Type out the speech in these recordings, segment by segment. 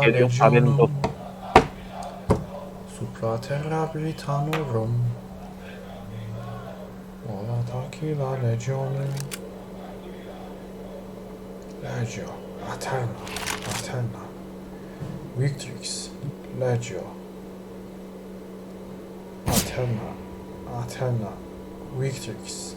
Geliyor, haberiniz legionum. olsun. Supra terra Britannorum. Ola taki la legionum. Legio, Aterna, Aterna. Victrix, Legio. Aterna, Aterna, Victrix.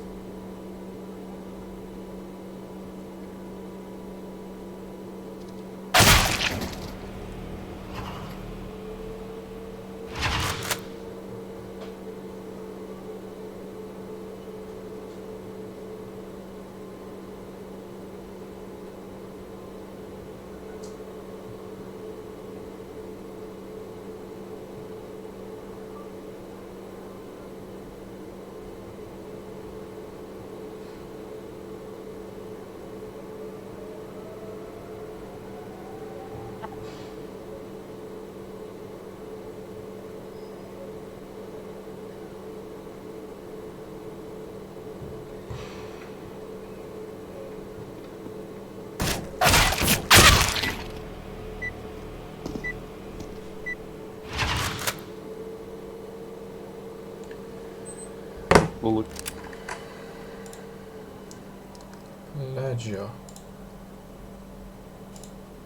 Legio.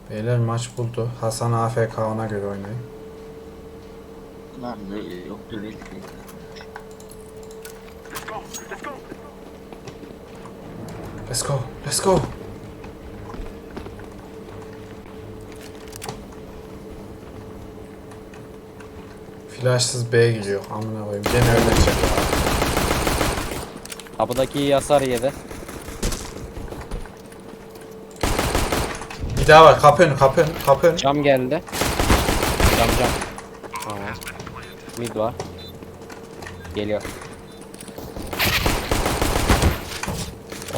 Beyler maç buldu. Hasan AFK ona göre oynayın. Lan ne yok direkt. Let's go. Let's go. Flashsız B giriyor. Amına koyayım. Gene ölecek. Kapıdaki iyi hasar yedi. Daha var. Kapı önü, kapı önü, kapı önü. Cam geldi. Cam cam. Tamam. Mid var. Geliyor.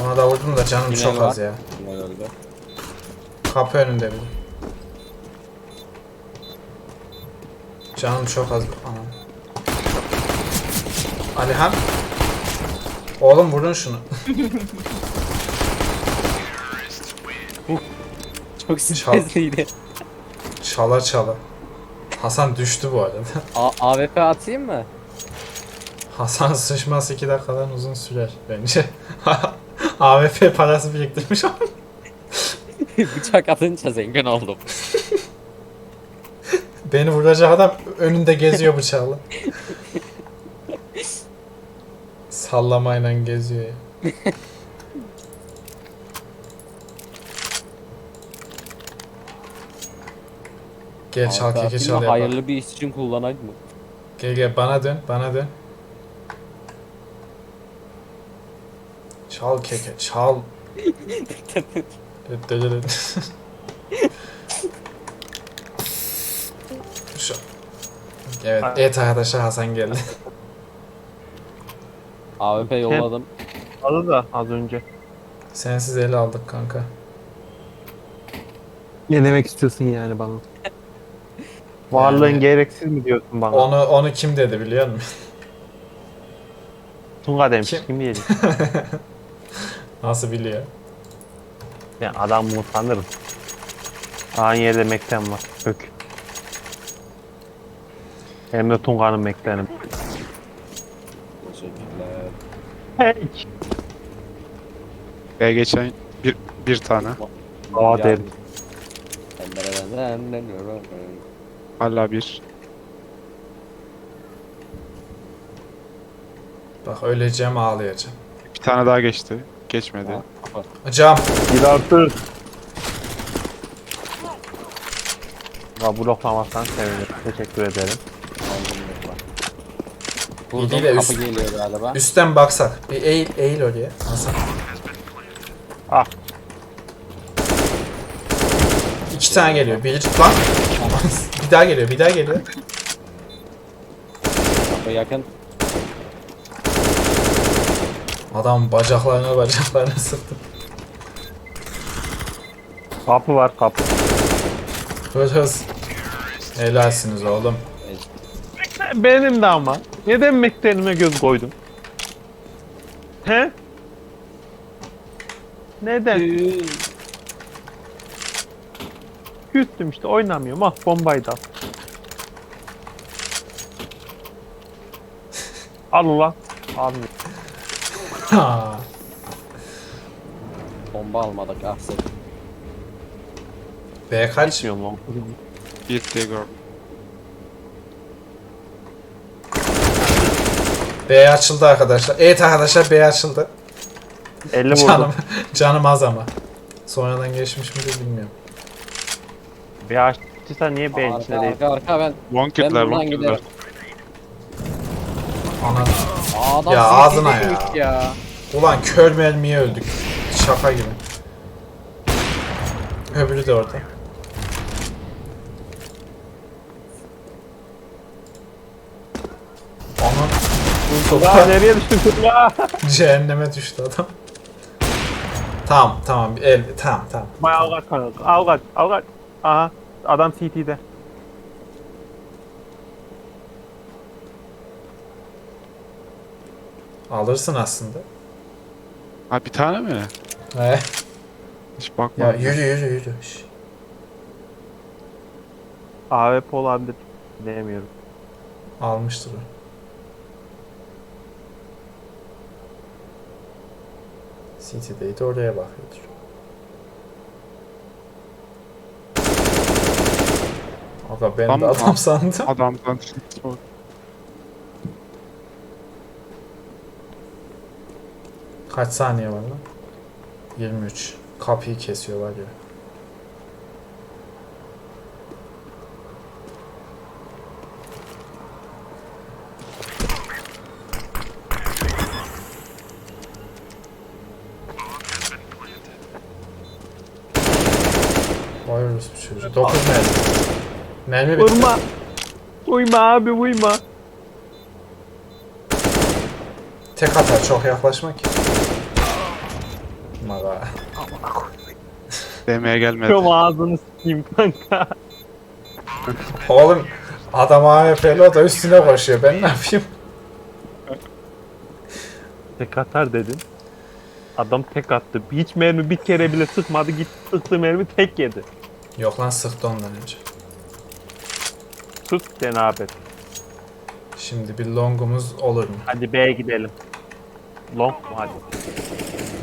Ona da vurdum da canım Tünel çok var. az ya. Tünel öldü. Kapı önünde bir. Canım çok az. Anam. Alihan. Oğlum vurun şunu. Çok stresliydi. Çala çala. Hasan düştü bu arada. A AWP atayım mı? Hasan sıçması 2 dakikadan uzun sürer bence. AWP parası biriktirmiş ama. Bıçak atınca zengin oldum. Beni vuracak adam önünde geziyor bıçakla. Sallamayla geziyor ya. Gel çal keke çal mı? ya. Hayırlı bir iş için kullanayım mı? Gel gel bana dön bana dön. Çal keke çal. Şu. Evet, evet arkadaşlar Hasan geldi. AWP yolladım. Aldı da az önce. Sensiz ele aldık kanka. Ne demek istiyorsun yani bana? Varlığın Yani- gereksiz mi diyorsun bana? Onu onu kim dedi biliyor musun? Tunga demiş. Kim? Kim, diyecek? Nasıl biliyor? Ya adam bunu tanırım. Aynı yerde mekten var. Kök. Hem de Tunga'nın meklenim. Teşekkürler. Hey. Ve geçen bir, bir tane. Aa derim. Hala bir. Bak öleceğim ağlayacağım. Bir tane daha geçti. Geçmedi. Cam. Bir artı. Ya bloklamaktan sevinirim. Teşekkür ederim. Vurdum kapı üst- geliyor galiba. Üstten baksak. Bir eğil eğil oraya. Hasan. Ah. İki tane geliyor. Bir lan. bir daha geliyor. Bir daha geliyor. Kapı yakın. Adam bacaklarına bacaklarına sıktı. Kapı var kapı. Hız hız. Helalsiniz oğlum. Benim de ama. Neden mektenime göz koydum? He? Neden? Küstüm işte oynamıyorum. Ah bombayı da al. Al ulan. Almıyor. Ha. Bomba almadık ah sen. B kaç? Gitmiyorum lan. Bir diye gördüm. B açıldı arkadaşlar. Evet arkadaşlar B açıldı. 50 vurdum. Canım, canım az ama. Sonradan geçmiş midir bilmiyorum. Bir açtıysa niye beğen Arka içinde değil? arka arka ben. Long Ben kitler, buradan long kitler. giderim. Ana. Aa, adam Ya CT ağzına ya. ya. Ulan kör mermiye öldük. Şaka gibi. Öbürü de orada. Ana. Ya Sopa nereye düştün ya? cehenneme düştü adam. Tamam tamam el tamam tamam. Bay avgat kanka. Avgat. Avgat. Aha. Adam CT'de. Alırsın aslında. Ha bir tane mi? He. Hiç Ya bakmadım. yürü yürü yürü. Şş. AWP olabilir. Diyemiyorum. Almıştır o. City'deydi oraya bakıyordur. Aga ben de Tamam, adam sandım. Adamdan çok. Kaç saniye var lan? 23. Kapıyı kesiyor var ya. Vay orospu çocuğu. 9 mermi. Mermi bitti. Vurma. Uyma abi uyma. Tek atar çok yaklaşma ki. Maga. Demeye gelmedi. Şu ağzını sikeyim kanka. Oğlum adam AWP'li o da üstüne koşuyor. Ben ne yapayım? Tek atar dedin. Adam tek attı. Hiç mermi bir kere bile sıkmadı. Gitti sıktı mermi tek yedi. Yok lan sıktı ondan önce. Tut sen abi. Şimdi bir longumuz olur mu? Hadi B'ye gidelim. Long mu hadi.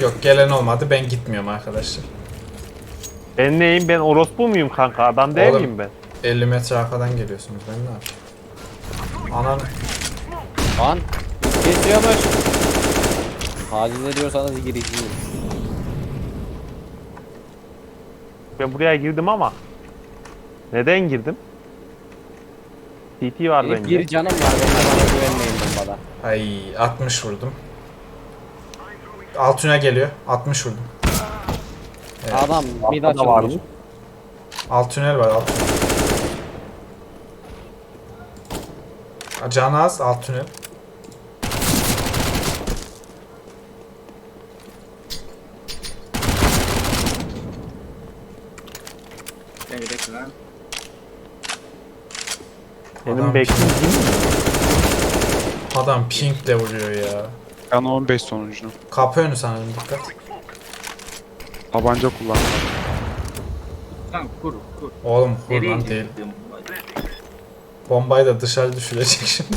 Yok gelen olmadı ben gitmiyorum arkadaşlar. Ben neyim ben orospu muyum kanka? Adam değil Oğlum. miyim ben? 50 metre arkadan geliyorsunuz ben ne yapayım? Anan Lan kesiyormuş. Taciz ediyorsanız girişiniz. Ben buraya girdim ama. Neden girdim? CT var Benim bende. bir canım var. Ben de bana güvenmeyin bombada. ay 60 vurdum. Altına geliyor. 60 vurdum. Evet. Adam mid Arkada var açılmış. mı? Alt tünel var alt tünel. Can az alt tünel. Ne gerek lan? Benim Adam- bekliyorum. Adam pink de vuruyor ya. Ben 15 sonuncunu. Kapı önü sanırım dikkat. Tabanca kullandım. Lan kur kur. Oğlum kur Nereye lan değil. gittim? Bombayı da dışarı düşürecek şimdi.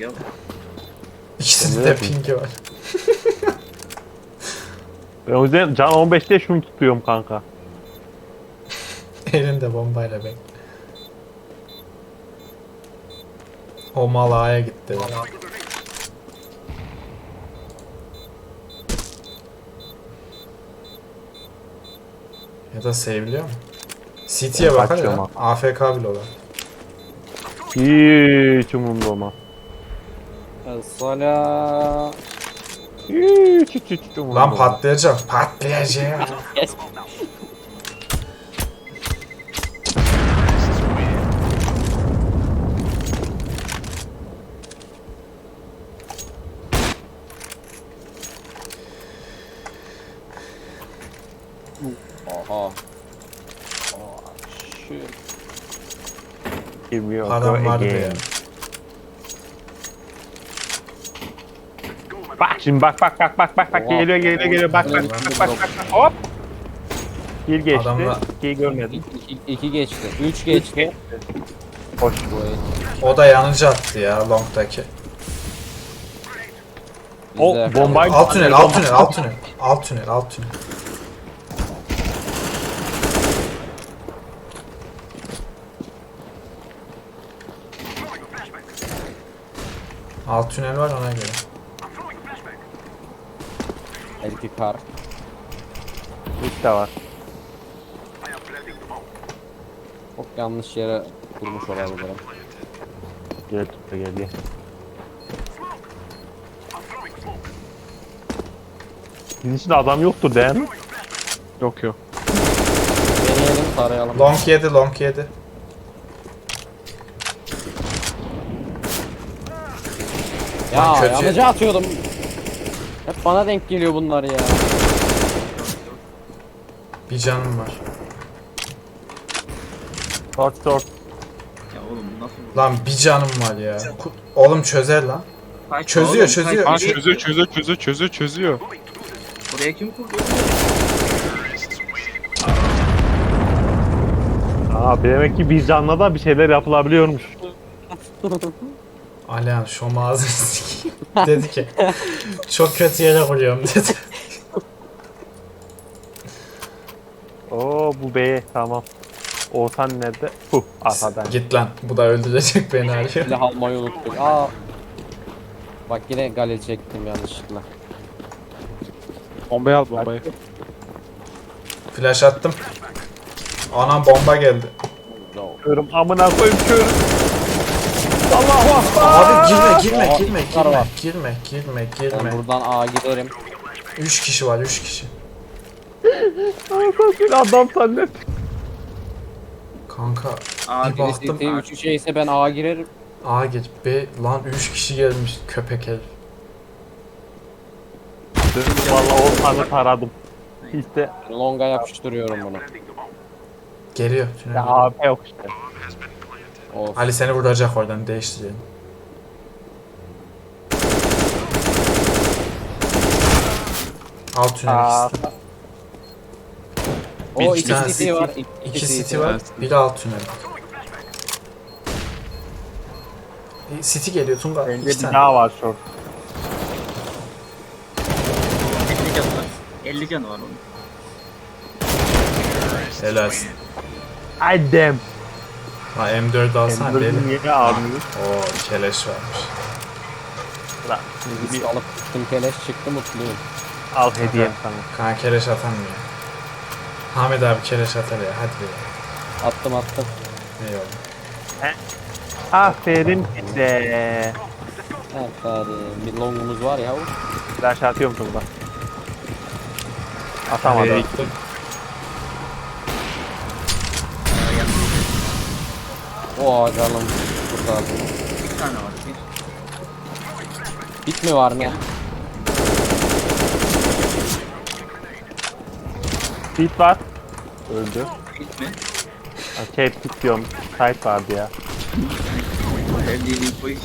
Ya İkisinin de pinki var. Ben o yüzden can 15'te şunu tutuyorum kanka. Elinde bombayla bek. O mal A'ya gitti. Ya da save'liyor mu? City'ye kaçıyorum ya. abi. AFK bile olan. Hiç umurumda olmaz. Sala. Hiç hiç hiç umurumda Lan olmaz. patlayacak. Patlayacak. Oha. Oh, shit. Give me a Adam go vardı ya. Bak şimdi bak bak bak bak bak bak Oha. geliyor geliyor geliyor bak bak bak bak bak bak hop. Bir geçti. Adamla- ikiyi görmedim. 2 geçti. 3 geçti. Hoş. Bu. O da yanıcı attı ya long'daki. O bombayı Alt tünel, alt tünel, alt tünel. Alt tünel, alt tünel. Alt tünel var ona göre. Elki kar. Üç de var. Çok yanlış yere kurmuş olabilirim. Gel tuttu geliyor. Sizin içinde adam yoktur değil mi? Yok yok. Deneyelim tarayalım. Long yedi, long yedi. Ya kötü. yanıcı atıyordum. Hep bana denk geliyor bunlar ya. Bir canım var. Short short. Ya oğlum bu nasıl? Lan bir canım var ya. Ku- Oğlum çözer lan. Kaç Çözüyor, oğlum, çözüyor. kaç- Aa çözüyor çözüyor çözüyor çözüyor çözüyor. Oraya kim kurdu? Aa demek ki bir canla da bir şeyler yapılabiliyormuş. Alihan şu ağzını. dedi ki çok kötü yere vuruyorum dedi. Oo bu B tamam. Oğuzhan nerede? Puh arkadan. Git lan bu da öldürecek beni arıyor. Silah almayı unuttuk. Aa. Bak yine galil çektim yanlışlıkla. Bombayı al bombayı. Flash attım. Anam bomba geldi. No. Körüm amına koyayım körüm. Allahu akbar. Abi girme girme girme girme var. girme girme Ben girme. buradan A giderim. 3 kişi var 3 kişi. Adam sannet. Kanka Aa, bir baktım City 3 şeyse ben A girerim. A git B lan 3 kişi gelmiş köpek herif. Valla Oğuzhan'ı taradım. İşte Longa yapıştırıyorum bunu. Geliyor ya. AP yok işte. Of. Ali seni vuracak oradan değiştirelim. Alt tünel Aa, ikisi. O bir iki tane city city- var. İki city var, biri alt tünel. E, City geliyor Tunga. İki bir tane. daha var short. 50 canı var. 50 canı var onun. Helalsin. Ay damn. Ha M4 alsana Emre'nin deli. niye almıyor? Oo keleş varmış. Lan bir alıp çıktım keleş çıktı mutluyum. al hediyem sana. Kanka keleş atamıyor. Ahmet abi keleş atar ya hadi be. Attım attım. Eyvallah. Aferin size. Aferin. Bir longumuz var ya. Flash atıyorum Tunga. Nereye Atamadım. gittin? O canım. Kurtardım. Bir tane var. Bir. Bit mi var ne? Pit var. Öldü. Hit mi? Şey pit diyorum. Site vardı ya. Sevdiğin infoyu.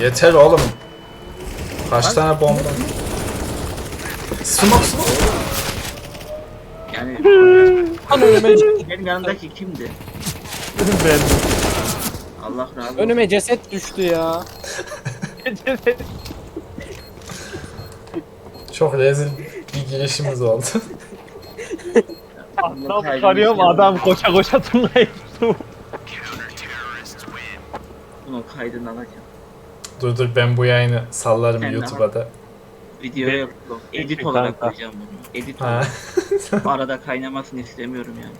Yeter oğlum. Kaç tane bomba? Smoke smoke. Yani önüme, benim yanındaki kimdi? ben Allah razı olsun. önüme ceset düştü ya. Çok rezil bir girişimiz oldu. Adam karıyorum adam koşa koşa Tunga'yı tuttu. Bunun kaydını alacağım. dur dur ben bu yayını sallarım Sen de YouTube'a da. Videoya yapıp edit olarak koyacağım bunu. Edit Ha. olarak. Arada kaynamasını istemiyorum yani.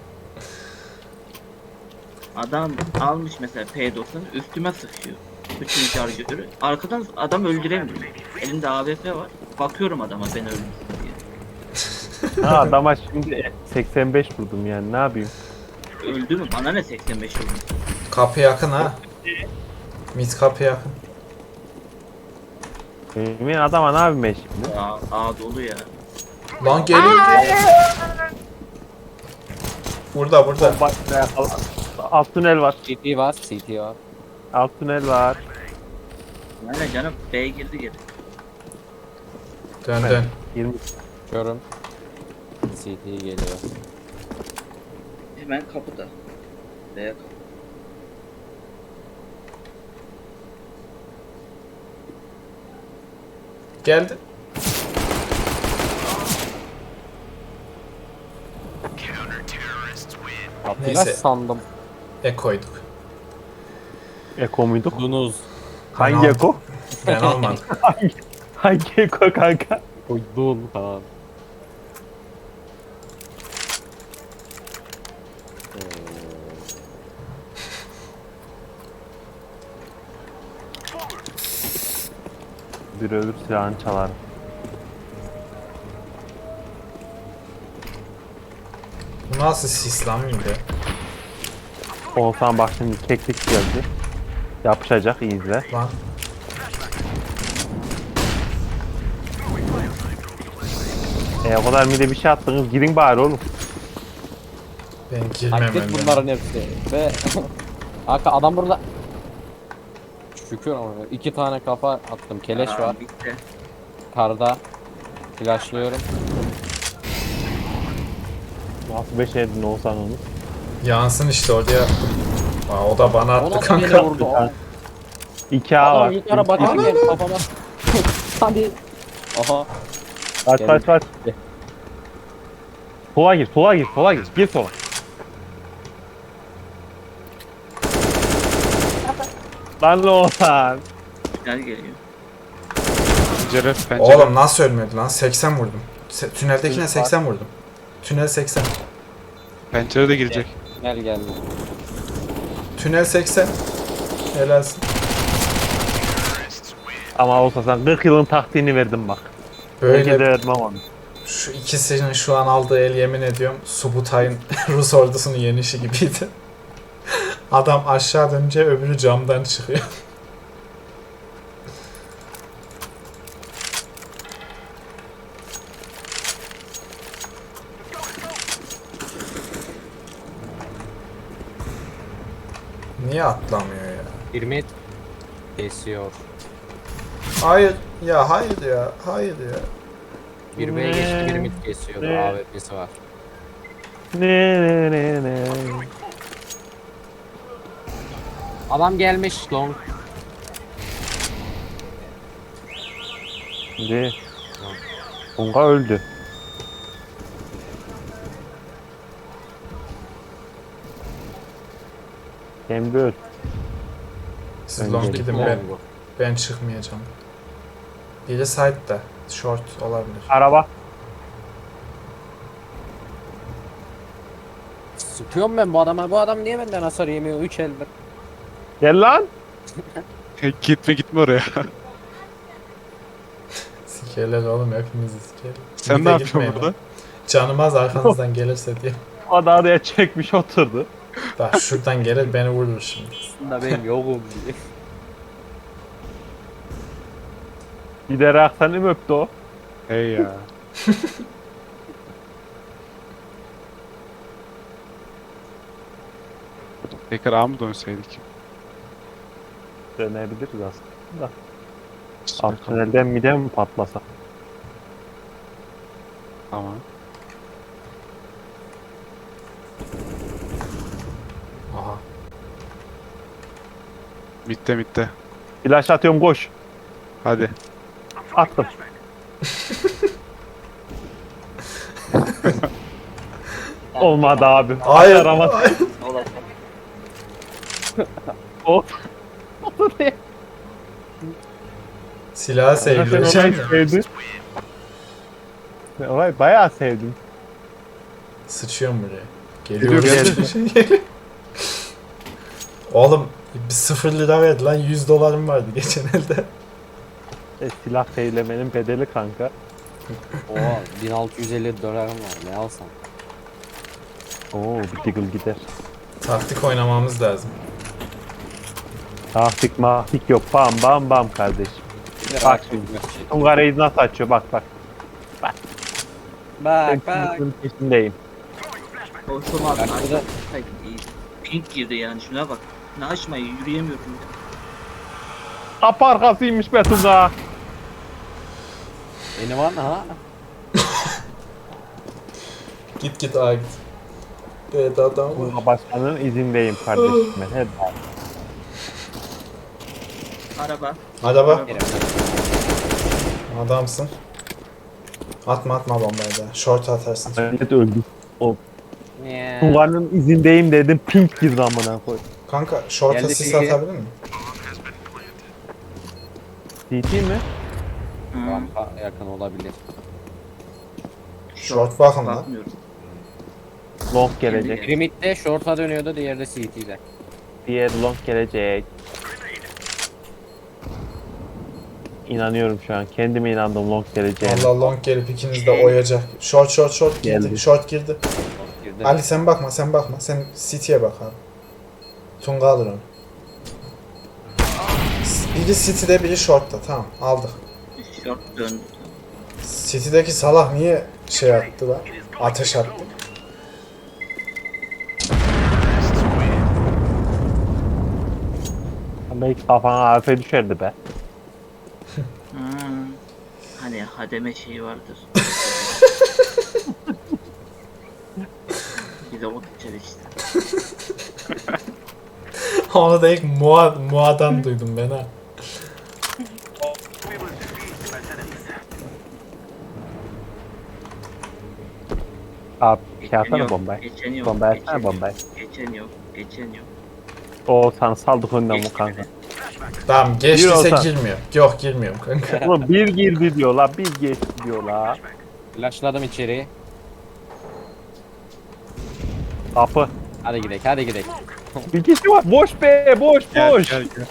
Adam almış mesela P90 üstüme sıkıyor. Bütün şarjörü. Arkadan adam öldüremiyor. Elimde AWP var. Bakıyorum adama ben ölmüşsün diye. Ha adama şimdi 85 vurdum yani ne yapayım? Öldü mü? Bana ne 85 oldu? Kapı yakın ha. Mid kapı yakın. Emin adama ne yapayım ben şimdi? Aa, aa dolu ya. Lan geliyor geliyor. Burada burada. Bak, alt tünel var. CT var, CT var. Alt tünel var. Yani canım B girdi geri. Dön dön. 20 Görüm. CT geliyor. Hemen kapıda. Veya kapı. Geldi. Ya Neyse. sandım. E koyduk. Eko muyduk? Dunuz. Hangi eko? Ben almadım. Hangi eko kanka? Uydun falan. Bir ölür silahını çalar. Bu nasıl sis lan mıydı? Oğuzhan bak şimdi keklik geldi. Yapışacak iyi izle. Lan. E o kadar mide bir şey attınız girin bari oğlum. Ben girmem Taklit bunların hepsi. Ve Aka adam burada. Şükür ama iki tane kafa attım. Keleş Aa, var. Bitti. Karda. Flashlıyorum. Nasıl beşerdin Oğuzhan onu? Yansın işte oraya. Aa, o da bana O attı nasıl beni kanka. vurdu? 2A Adam var. yukarı bakarken kafama. Hadi. Aha. Kaç kaç kaç. Sola gir, sola gir, sola gir. Gir sola. Lan Oğuzhan. Güzel geliyor. Pencere pencere. Oğlum nasıl ölmedi lan? 80 vurdum. Se- tüneldekine 80 vurdum. Tünel 80. Pencere de girecek. Gel geldi. Tünel 80. Helalsin. Ama olsa sen 40 yılın taktiğini verdin bak. Belki de Böyle vermem onu. şu ikisinin şu an aldığı el yemin ediyorum Subutay'ın Rus ordusunun yenişi gibiydi. Adam aşağı dönünce öbürü camdan çıkıyor. Niye atlamıyor ya? 20 kesiyor. Hayır ya hayır ya hayır ya. 1 B geçti 1 mid kesiyor. Ne? AWP'si var. Ne ne ne ne. Adam gelmiş long. Şimdi Bunga öldü. Hem de öl. Siz long de gidin ben, ben çıkmayacağım. Biri side'da. Short olabilir. Araba. Sıkıyorum ben bu adama. Bu adam niye benden hasar yemiyor? 3 eldir. Gel lan. gitme gitme oraya. Sikerler oğlum hepimizi sikerler. Sen ne yapıyorsun gitmeyin burada? lan. Canımaz arkanızdan gelirse diye. O da araya çekmiş oturdu. Bak şuradan gelir beni vurur şimdi. Aslında benim yokum diye. Gider aksanı mı öptü o? Hey ya. Tekrar A mı dönseydik? Dönebiliriz aslında. Alt tünelden mide mi patlasa? Tamam. Aha. Mitte mitte. Flash atıyorum koş. Hadi. Attım. Olmadı abi. Hayır. Arama. hayır. Olay. O. Oraya. Silahı Sen orayı sevdin. Ben orayı bayağı sevdim. Sıçıyorum buraya. Geliyor Geliyor. Oğlum bir sıfır lira verdi lan 100 dolarım vardı geçen elde. E, silah feylemenin bedeli kanka. Oha 1650 dolarım var. Ne alsam? Oo bir diggle gider. Taktik oynamamız lazım. Taktik mahtik yok. Bam bam bam kardeşim. Bak şimdi. Tunga Reis nasıl açıyor bak bak. Ben Bak bak. kızın peşindeyim. Koştum abi. Bak Nice. burada- Hayır, iyi. Pink girdi yani şuna bak. Ne açmayı yürüyemiyorum. ya. Kapı arkasıymış be Tunga. Beni var ha. Git git A git. Evet adam var. Bunga başkanının izindeyim kardeşim ben. Hadi. Araba. Araba. Adamsın. Atma atma bombayı da. Short atarsın. Evet öldü. O Yeah. Tunga'nın izindeyim dedim. Pink girdi amına koy. Kanka short'a Geldi sis peki. atabilir mi? CT mi? Hmm. Rampa yakın olabilir. Short bakın lan. Long gelecek. Biri midde short'a dönüyordu, diğeri de CT'de. Diğer long gelecek. İnanıyorum şu an. Kendime inandım long geleceğine. Allah long gelip ikiniz de oyacak. Short short short girdi. Geldi. Short girdi. Girdi. Ali sen bakma sen bakma. Sen City'ye bak abi. Tunga alır onu. Biri City'de biri short'ta. Tamam aldık. Short döndü. City'deki Salah niye şey attı lan? Ateş attı. Belki kafana AF düşerdi be. Hani hademe şeyi vardır. Bir de o içer işte. Onu da ilk Mua, Mua'dan duydum ben ha. Abi şey atsana bombayı. Geçen yok. Bombayı geçen atsana yok, bombayı. Geçen yok. Geçen yok. O sana saldık önden bu Geçti kanka. beni. Tamam geçtiyse olsa. girmiyor. Yok girmiyorum kanka. Ulan bir girdi diyorlar, bir geçti diyorlar. Flashladım içeriye. Kapı. Hadi gidelim, hadi gidelim. Bir kişi var. Boş be, boş Gel boş. gel gel.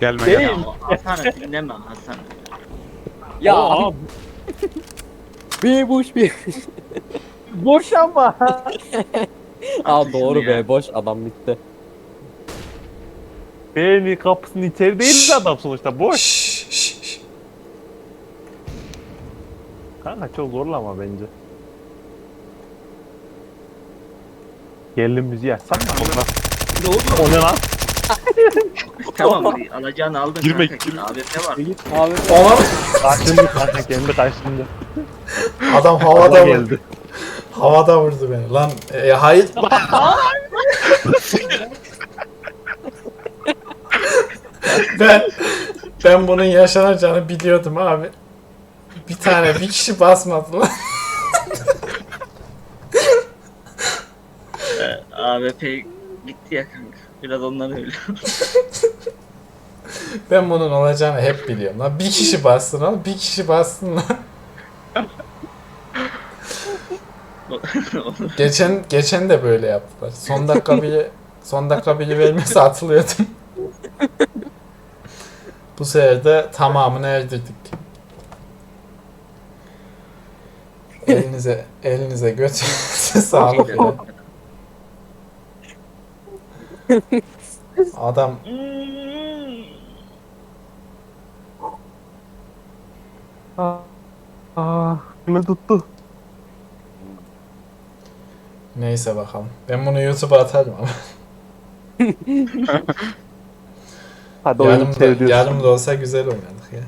Gelme Değil. gel. Ya o Hasan'ı dinleme Hasan. Ya Aa, bir boş bir. boş ama. Aa doğru be boş adam bitti. Beğeni kapısının içeri değil de adam sonuçta boş. Şşş, şşş, şşş. Kanka çok zorlama bence. Gerilim müziği açsana. Ne oldu? O ne lan? tamam alacağını aldın. Girme, kanka. girme. AWP var. Abi Ona Kaçındı kanka kendi kaçındı. adam Hava havada vurdu. geldi. Havada vurdu beni. Lan e, hayır. Ben ben bunun yaşanacağını biliyordum abi. Bir tane bir kişi basmadı lan. AWP gitti ya kanka. Biraz ondan öyle. Ben bunun olacağını hep biliyorum lan. Bir kişi bassın lan. Bir kişi bassın lan. Geçen geçen de böyle yaptılar. Son dakika bile son dakika bile vermesi atılıyordum. Bu sefer de tamamını erdirdik. Elinize elinize götürünüze sağlık. ya. Adam Aa, kime tuttu? neyse bakalım. Ben bunu YouTube'a atarım ama. Hadi oyun Yarım da, da olsa güzel oynadık ya.